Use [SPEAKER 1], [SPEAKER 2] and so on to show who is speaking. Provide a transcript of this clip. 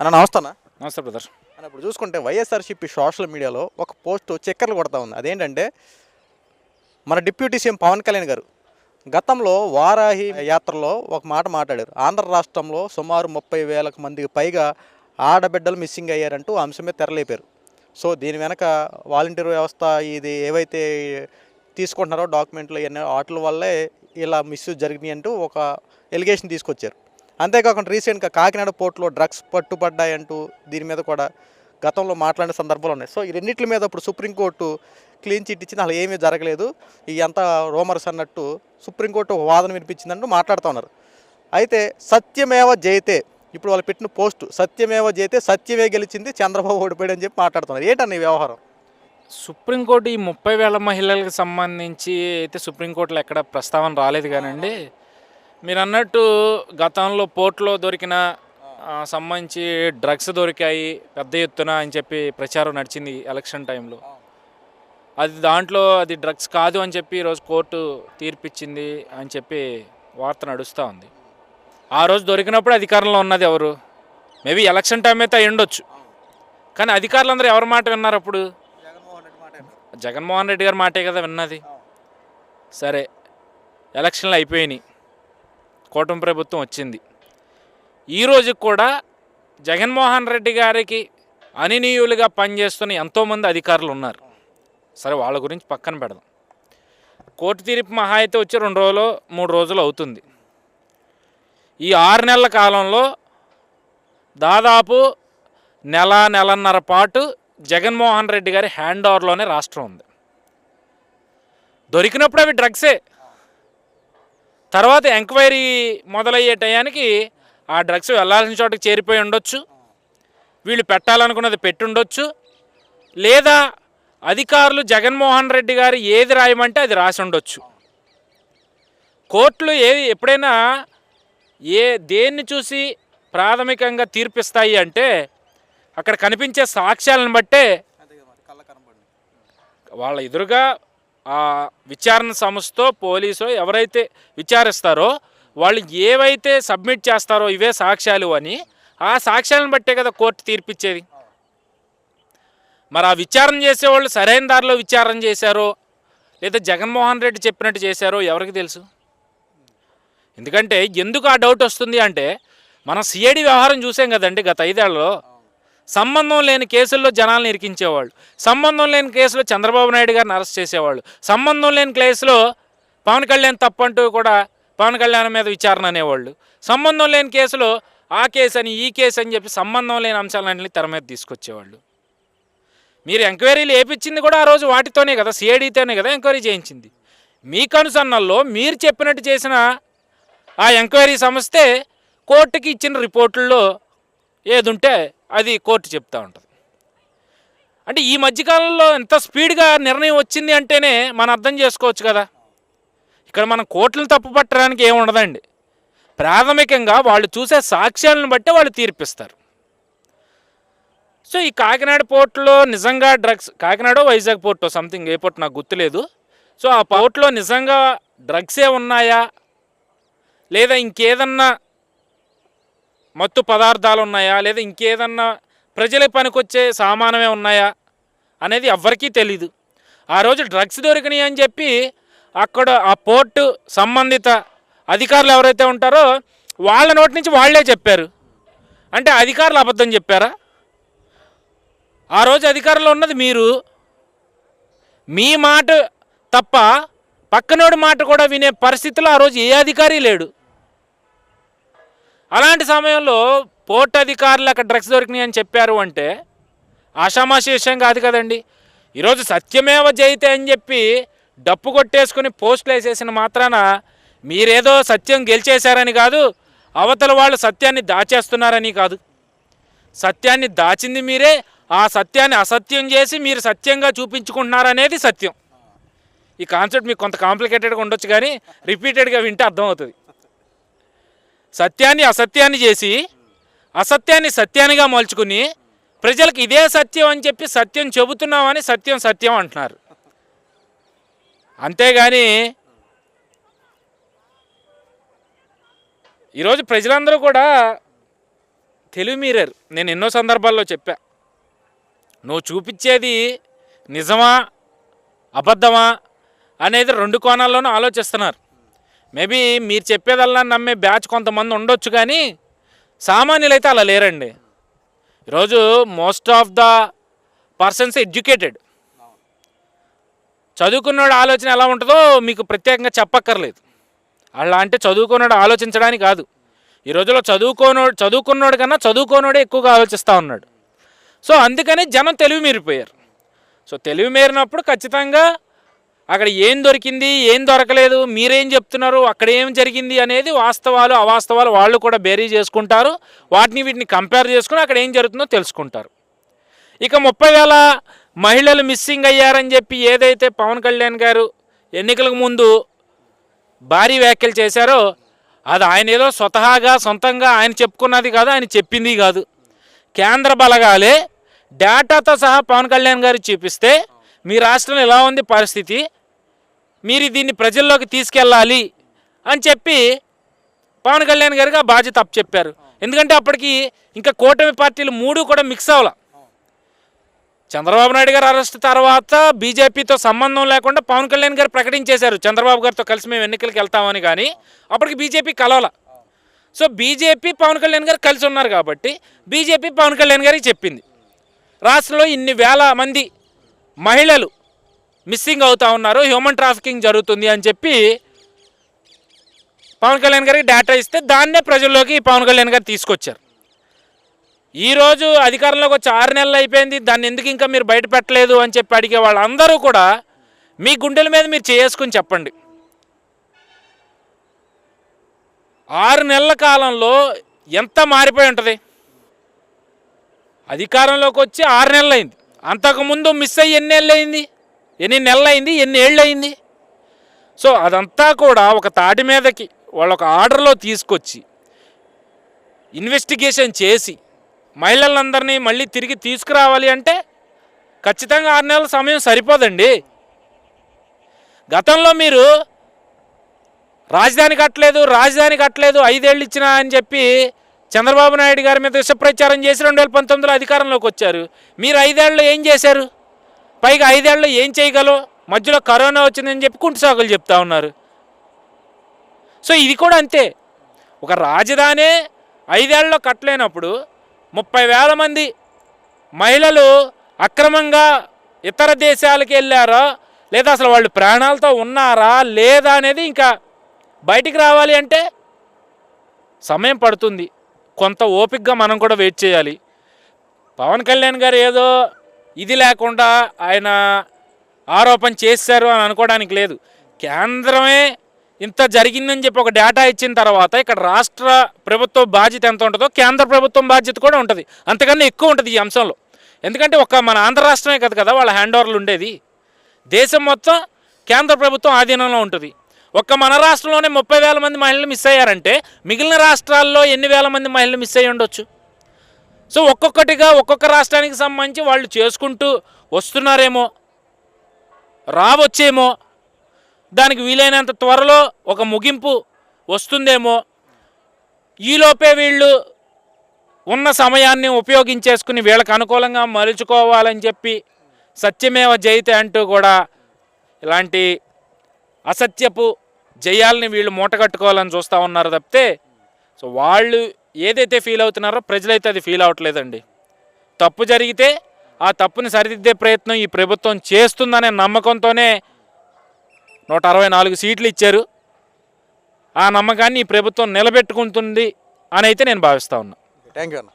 [SPEAKER 1] అన్న నమస్తేనా
[SPEAKER 2] నమస్తే బ్రదర్.
[SPEAKER 1] అని ఇప్పుడు చూసుకుంటే వైఎస్ఆర్సీపీ సోషల్ మీడియాలో ఒక పోస్ట్ చక్కర్లు కొడతా ఉంది. అదేంటంటే మన డిప్యూటీ సీఎం పవన్ కళ్యాణ్ గారు గతంలో వారాహి యాత్రలో ఒక మాట మాట్లాడారు. ఆంధ్ర రాష్ట్రంలో సుమారు ముప్పై వేలకు మందికి పైగా ఆడబిడ్డలు మిస్సింగ్ అయ్యారంటూ అంశమే తెరలేపారు. సో దీని వెనక వాలంటీర్ వ్యవస్థ ఇది ఏవైతే తీసుకుంటున్నారో డాక్యుమెంట్లు ఇవన్నీ వాటి వల్లే ఇలా మిస్యూజ్ జరిగినాయి అంటూ ఒక ఎలిగేషన్ తీసుకొచ్చారు. అంతేకాకుండా రీసెంట్గా కాకినాడ పోర్టులో డ్రగ్స్ పట్టుబడ్డాయంటూ దీని మీద కూడా గతంలో మాట్లాడిన సందర్భాలు ఉన్నాయి. సో ఈ రెండింటి మీద ఇప్పుడు సుప్రీంకోర్టు క్లీన్ చిట్ ఇచ్చింది. అలా ఏమీ జరగలేదు. ఈ అంతా రోమర్స్ అన్నట్టు సుప్రీంకోర్టు వాదన వినిపించిందంటూ మాట్లాడుతూ ఉన్నారు. అయితే సత్యమేవ జయితే ఇప్పుడు వాళ్ళు పెట్టిన పోస్టు సత్యమేవ జయితే సత్యమే గెలిచింది చంద్రబాబు ఓడిపోయాడు అని చెప్పి మాట్లాడుతున్నారు. ఏంటన్న ఈ వ్యవహారం?
[SPEAKER 2] సుప్రీంకోర్టు ఈ ముప్పై వేల మహిళలకు సంబంధించి అయితే సుప్రీంకోర్టులో ఎక్కడ ప్రస్తావన రాలేదు కానండి. మీరు అన్నట్టు గతంలో పోర్టులో దొరికిన సంబంధించి డ్రగ్స్ దొరికాయి పెద్ద ఎత్తున అని చెప్పి ప్రచారం నడిచింది ఎలక్షన్ టైంలో. అది దాంట్లో అది డ్రగ్స్ కాదు అని చెప్పి ఈరోజు కోర్టు తీర్పిచ్చింది అని చెప్పి వార్త నడుస్తూ ఉంది. ఆ రోజు దొరికినప్పుడు అధికారంలో ఉన్నది ఎవరు? మేబీ ఎలక్షన్ టైం అయితే అయి ఉండొచ్చు కానీ అధికారులందరూ ఎవరి మాట విన్నారు అప్పుడు? జగన్మోహన్ రెడ్డి గారి మాటే కదా విన్నది. సరే ఎలక్షన్లు అయిపోయినాయి. కూటమి ప్రభుత్వం వచ్చింది. ఈ కూడా జగన్మోహన్ రెడ్డి గారికి అనినీయులుగా పనిచేస్తున్న ఎంతోమంది అధికారులు ఉన్నారు. సరే వాళ్ళ గురించి పక్కన పెడదాం. కోర్టు తీర్పు మహా అయితే వచ్చి రెండు రోజులు మూడు రోజులు అవుతుంది. ఈ ఆరు నెలల కాలంలో దాదాపు నెల నెలన్నర పాటు జగన్మోహన్ రెడ్డి గారి హ్యాండ్ ఓవర్లోనే రాష్ట్రం ఉంది. దొరికినప్పుడు అవి డ్రగ్సే. తర్వాత ఎంక్వైరీ మొదలయ్యే టయానికి ఆ డ్రగ్స్ వెళ్ళాల్సిన చోటకి చేరిపోయి ఉండొచ్చు. వీళ్ళు పెట్టాలనుకున్నది పెట్టుండొచ్చు. లేదా అధికారులు జగన్మోహన్ రెడ్డి గారు ఏది రాయమంటే అది రాసి ఉండొచ్చు. కోర్టులు ఏది ఎప్పుడైనా ఏ దేన్ని చూసి ప్రాథమికంగా తీర్పిస్తాయి అంటే అక్కడ కనిపించే సాక్ష్యాలను బట్టే వాళ్ళ ఎదురుగా విచారణ సంస్థతో పోలీసు ఎవరైతే విచారిస్తారో వాళ్ళు ఏవైతే సబ్మిట్ చేస్తారో ఇవే సాక్ష్యాలు అని ఆ సాక్ష్యాలను బట్టే కదా కోర్టు తీర్పిచ్చేది. మరి ఆ విచారణ చేసేవాళ్ళు సరైన దారిలో విచారణ చేశారో లేదా జగన్మోహన్ రెడ్డి చెప్పినట్టు చేశారో ఎవరికి తెలుసు? ఎందుకంటే ఎందుకు ఆ డౌట్ వస్తుంది అంటే మనం సిఐడి వ్యవహారం చూసాం కదండి గత ఐదేళ్ళలో సంబంధం లేని కేసుల్లో జనాలను ఇరికించేవాళ్ళు. సంబంధం లేని కేసులో చంద్రబాబు నాయుడు గారిని అరెస్ట్ చేసేవాళ్ళు. సంబంధం లేని కేసులో పవన్ కళ్యాణ్ తప్పంటూ కూడా పవన్ కళ్యాణ్ మీద విచారణ అనేవాళ్ళు. సంబంధం లేని కేసులో ఆ కేసు అని ఈ కేసు అని చెప్పి సంబంధం లేని అంశాలన్నీ తెర మీద తీసుకొచ్చేవాళ్ళు. మీరు ఎంక్వైరీలు వేపించింది కూడా ఆ రోజు వాటితోనే కదా సిఐడితోనే కదా ఎంక్వైరీ చేయించింది. మీ కనుసన్నల్లో మీరు చెప్పినట్టు చేసిన ఆ ఎంక్వైరీ సంస్థే కోర్టుకి ఇచ్చిన రిపోర్టుల్లో ఏదుంటే అది కోర్టు చెప్తూ ఉంటుంది. అంటే ఈ మధ్యకాలంలో ఎంత స్పీడ్గా నిర్ణయం వచ్చింది అంటేనే మనం అర్థం చేసుకోవచ్చు కదా. ఇక్కడ మనం కోర్టులను తప్పు పట్టడానికి ఏమి ఉండదండి. ప్రాథమికంగా వాళ్ళు చూసే సాక్ష్యాలను బట్టి వాళ్ళు తీర్పిస్తారు. సో ఈ కాకినాడ పోర్టులో నిజంగా drugs Kakinada Vizag port something a port నాకు గుర్తులేదు. సో ఆ పోర్టులో నిజంగా డ్రగ్సే ఉన్నాయా? లేదా ఇంకేదన్నా మత్తు పదార్థాలు ఉన్నాయా? లేదా ఇంకేదన్నా ప్రజల పనికొచ్చే సామానమే ఉన్నాయా? అనేది ఎవ్వరికీ తెలీదు. ఆ రోజు డ్రగ్స్ దొరికినాయి అని చెప్పి అక్కడ ఆ పోర్టు సంబంధిత అధికారులు ఎవరైతే ఉంటారో వాళ్ళ నోటి నుంచి వాళ్ళే చెప్పారు. అంటే అధికారులు అబద్ధం చెప్పారా? ఆ రోజు అధికారంలో ఉన్నది మీరు. మీ మాట తప్ప పక్కనోడి మాట కూడా వినే పరిస్థితిలో ఆ రోజు ఏ అధికారి లేడు. అలాంటి సమయంలో పోర్ట్ అధికారులు అక్కడ డ్రగ్స్ దొరికినాయి అని చెప్పారు అంటే ఆషామాషి విషయం కాదు కదండి. ఈరోజు సత్యమేవ జయితే అని చెప్పి డప్పు కొట్టేసుకుని పోస్టులు వేసేసిన మాత్రాన మీరేదో సత్యం గెలిచేశారని కాదు అవతల వాళ్ళు సత్యాన్ని దాచేస్తున్నారని కాదు. సత్యాన్ని దాచింది మీరే ఆ సత్యాన్ని అసత్యం చేసి మీరు సత్యంగా చూపించుకుంటున్నారనేది సత్యం. ఈ కాన్సెప్ట్ మీకు కొంత కాంప్లికేటెడ్గా ఉండొచ్చు కానీ రిపీటెడ్గా వింటే అర్థమవుతుంది. సత్యాన్ని అసత్యాన్ని చేసి అసత్యాన్ని సత్యానిగా మలుచుకుని ప్రజలకు ఇదే సత్యం అని చెప్పి సత్యం చెబుతున్నామని సత్యం సత్యం అంటున్నారు. అంతేగాని ఈరోజు ప్రజలందరూ కూడా తెలివి మీరారు. నేను ఎన్నో సందర్భాల్లో చెప్పా. నువ్వు చూపించేది నిజమా అబద్ధమా అనేది రెండు కోణాల్లోనూ ఆలోచిస్తున్నారు. మేబీ మీరు చెప్పేదల్లా నమ్మే బ్యాచ్ కొంతమంది ఉండొచ్చు కానీ సామాన్యులు అయితే అలా లేరండి. ఈరోజు most of the persons educated. చదువుకున్నోడు ఆలోచన ఎలా ఉంటుందో మీకు ప్రత్యేకంగా చెప్పక్కర్లేదు. అలా అంటే చదువుకున్నాడు ఆలోచించడానికి కాదు. ఈ రోజుల్లో చదువుకోనోడు చదువుకున్నోడు కన్నా చదువుకోనోడే ఎక్కువగా ఆలోచిస్తూ ఉన్నాడు. సో అందుకని జనం తెలివి మీరిపోయారు. సో తెలివి మీరినప్పుడు ఖచ్చితంగా అక్కడ ఏం దొరికింది ఏం దొరకలేదు మీరేం చెప్తున్నారు అక్కడ ఏం జరిగింది అనేది వాస్తవాలు అవాస్తవాలు వాళ్ళు కూడా బేరీ చేసుకుంటారు. వాటిని వీటిని కంపేర్ చేసుకుని అక్కడ ఏం జరుగుతుందో తెలుసుకుంటారు. ఇక ముప్పై వేల మహిళలు మిస్సింగ్ అయ్యారని చెప్పి ఏదైతే పవన్ కళ్యాణ్ గారు ఎన్నికలకు ముందు భారీ వ్యాఖ్యలు చేశారో అది ఆయన ఏదో స్వతహాగా సొంతంగా ఆయన చెప్పుకున్నది కాదు ఆయన చెప్పింది కాదు. కేంద్ర బలగాలే డేటాతో సహా పవన్ కళ్యాణ్ గారు చూపిస్తే మీ రాష్ట్రంలో ఎలా ఉంది పరిస్థితి? మీరు దీన్ని ప్రజల్లోకి తీసుకెళ్ళాలి అని చెప్పి పవన్ కళ్యాణ్ గారికి ఆ బాధ్యత అప్పచెప్పారు. ఎందుకంటే అప్పటికి ఇంకా కూటమి పార్టీలు మూడు కూడా మిక్స్ అవ్వాల చంద్రబాబు నాయుడు గారు అరెస్ట్ తర్వాత బీజేపీతో సంబంధం లేకుండా పవన్ కళ్యాణ్ గారు ప్రకటించేశారు. చంద్రబాబు గారితో కలిసి మేము ఎన్నికలకు వెళ్తామని కానీ అప్పటికి బీజేపీ కలవాల. సో బీజేపీ పవన్ కళ్యాణ్ గారు కలిసి ఉన్నారు కాబట్టి బీజేపీ పవన్ కళ్యాణ్ గారికి చెప్పింది. రాష్ట్రంలో ఇన్ని వేల మంది మహిళలు మిస్సింగ్ అవుతూ ఉన్నారు. హ్యూమన్ ట్రాఫికింగ్ జరుగుతుంది అని చెప్పి పవన్ కళ్యాణ్ గారికి డేటా ఇస్తే దాన్నే ప్రజల్లోకి పవన్ కళ్యాణ్ గారు తీసుకొచ్చారు. ఈరోజు అధికారంలోకి వచ్చి ఆరు నెలలు అయిపోయింది. దాన్ని ఎందుకు ఇంకా మీరు బయట పెట్టలేదు అని చెప్పి అడిగే వాళ్ళందరూ కూడా మీ గుండెల మీద మీరు చేసుకుని చెప్పండి. ఆరు నెలల కాలంలో ఎంత మారిపోయి ఉంటుంది? అధికారంలోకి వచ్చి ఆరు నెలలు అయింది అంతకుముందు మిస్ అయ్యి ఎన్ని నెలలు అయింది ఎన్ని నెలలు అయింది ఎన్ని ఏళ్ళు అయింది సో అదంతా కూడా ఒక తాటి మీదకి వాళ్ళ ఒక ఆర్డర్లో తీసుకొచ్చి ఇన్వెస్టిగేషన్ చేసి మహిళలందరినీ మళ్ళీ తిరిగి తీసుకురావాలి అంటే ఖచ్చితంగా ఆరు నెలల సమయం సరిపోదండి. గతంలో మీరు రాజధాని కట్టలేదు రాజధాని కట్టలేదు ఐదేళ్ళు ఇచ్చినా అని చెప్పి చంద్రబాబు నాయుడు గారి మీద విషప్రచారం చేసి రెండు వేల పంతొమ్మిదిలో అధికారంలోకి వచ్చారు. మీరు ఐదేళ్ళు ఏం చేశారు? పైగా ఐదేళ్ళు ఏం చేయగలవు? మధ్యలో కరోనా వచ్చిందని చెప్పి కుంటుసాగులు చెప్తా ఉన్నారు. సో ఇది కూడా అంతే. ఒక రాజధాని ఐదేళ్ళలో కట్టలేనప్పుడు ముప్పై వేల మంది మహిళలు అక్రమంగా ఇతర దేశాలకు వెళ్ళారా? లేదా అసలు వాళ్ళు ప్రాణాలతో ఉన్నారా? లేదా అనేది ఇంకా బయటికి రావాలి అంటే సమయం పడుతుంది. కొంత ఓపికగా మనం కూడా వెయిట్ చేయాలి. పవన్ కళ్యాణ్ గారు ఏదో ఇది లేకుండా ఆయన ఆరోపణ చేశారు అని అనుకోవడానికి లేదు. కేంద్రమే ఇంత జరిగిందని చెప్పి ఒక డేటా ఇచ్చిన తర్వాత ఇక్కడ రాష్ట్ర ప్రభుత్వం బాధ్యత ఎంత ఉంటుందో కేంద్ర ప్రభుత్వం బాధ్యత కూడా ఉంటుంది. అంతకన్నా ఎక్కువ ఉంటుంది ఈ అంశంలో. ఎందుకంటే ఒక మన ఆంధ్ర రాష్ట్రమే కదా కదా వాళ్ళ హ్యాండ్ ఓవర్లు ఉండేది. దేశం మొత్తం కేంద్ర ప్రభుత్వం ఆధీనంలో ఉంటుంది. ఒక్క మన రాష్ట్రంలోనే ముప్పై వేల మంది మహిళలు మిస్ అయ్యారంటే మిగిలిన రాష్ట్రాల్లో ఎన్ని వేల మంది మహిళలు మిస్ అయ్యి ఉండొచ్చు సో ఒక్కొక్కటిగా ఒక్కొక్క రాష్ట్రానికి సంబంధించి వాళ్ళు చేసుకుంటూ వస్తున్నారేమో రావచ్చేమో దానికి వీలైనంత త్వరలో ఒక ముగింపు వస్తుందేమో ఈలోపే వీళ్ళు ఉన్న సమయాన్ని ఉపయోగించేసుకుని వీళ్ళకి అనుకూలంగా మలుచుకోవాలని చెప్పి సత్యమేవ జయితే అంటూ కూడా ఇలాంటి అసత్యపు జయాల్ని వీళ్ళు మూటగట్టుకోవాలని చూస్తూ ఉన్నారు తప్పితే సో వాళ్ళు ఏదైతే ఫీల్ అవుతున్నారో ప్రజలైతే అది ఫీల్ అవ్వట్లేదండి తప్పు జరిగితే ఆ తప్పుని సరిదిద్దే ప్రయత్నం ఈ ప్రభుత్వం చేస్తుందనే నమ్మకంతోనే నూట అరవై నాలుగు సీట్లు ఇచ్చారు. ఆ నమ్మకాన్ని ఈ ప్రభుత్వం నిలబెట్టుకుంటుంది అని అయితే నేను భావిస్తా ఉన్నా.
[SPEAKER 1] థ్యాంక్ యూ అన్న.